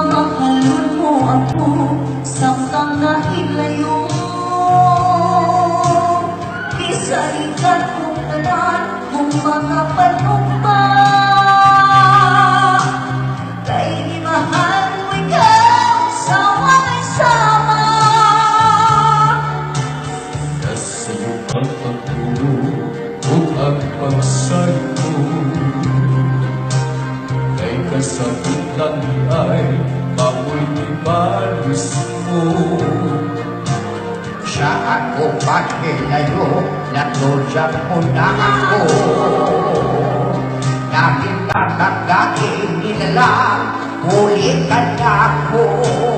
Nga mahalon mo ako Samtang nahilayo Bisa ikat kong tanan Kung mga panumpa Kay di mahal mo. ikaw Sa walay sama Nasa iyo ang pagtulog Kung ang pagsalpo Kay kasagutan ay Mamoy ni Maris mo Sa ako pagkilayo, natulog mo na ako. Dahil tatagain nila lang, huli ka na ako.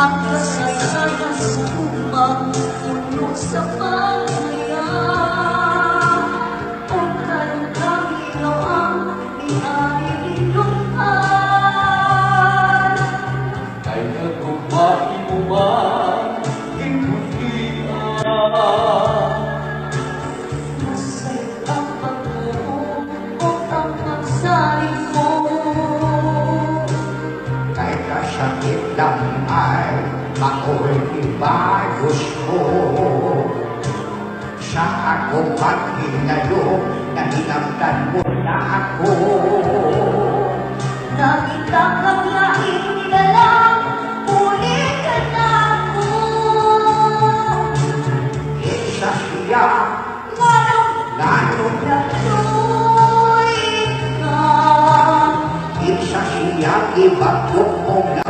Ang kasaysayan sa umang Puno sa pagkaya Kung kayong kamilaw ang Iailupan Kay nagkumain mo? Man Inulian Masaya mo lang ay mako'y ibayos ko. Sa ako pagkilayo, nahinamdan mo na ako. Nakita kang laing nilalang Ulit ka na ako Isa siya, Nganong lalo na natuloy ka isa siya, pa ka na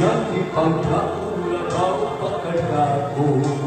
جنبي قد أقول قربك تكون